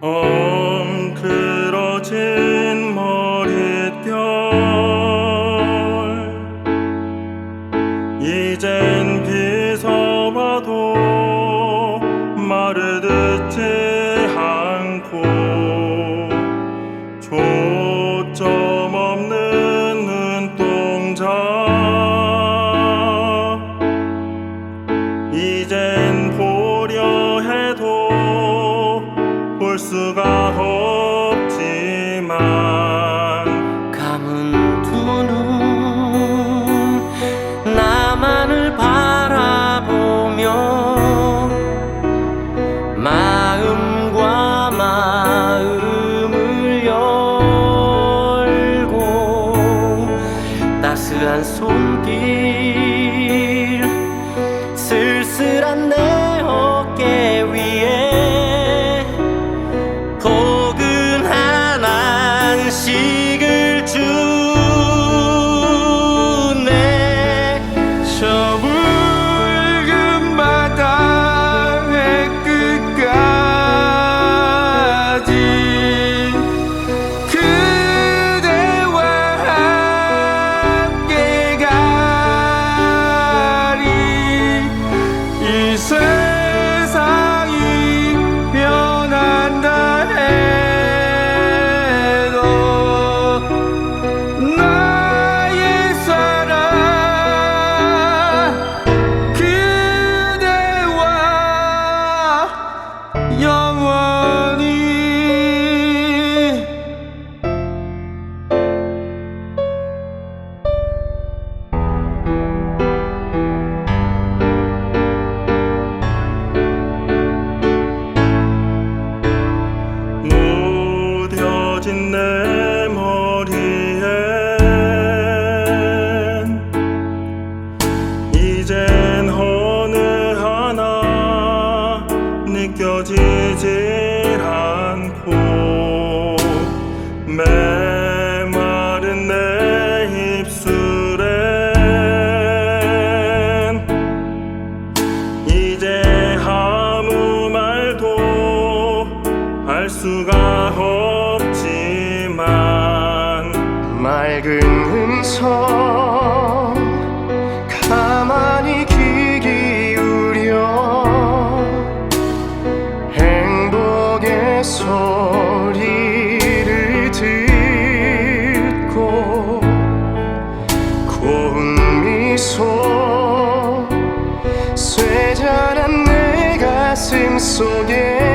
엉클어진 머릿결. 이젠 비서봐도 말을 듣지 않고 조절 수가 없지만 감은 두 눈 나만을 바라보며 마음과 마음을 열고 따스한 손길 무뎌진 내 머리엔 이젠 어느 하나 느껴지질 않고 메마른 내 입술엔 이제 아무 말도 할 수가 음성 가만히 귀 기울여 행복의 소리를 듣고 고운 미소 쇠잔한 내 가슴 속에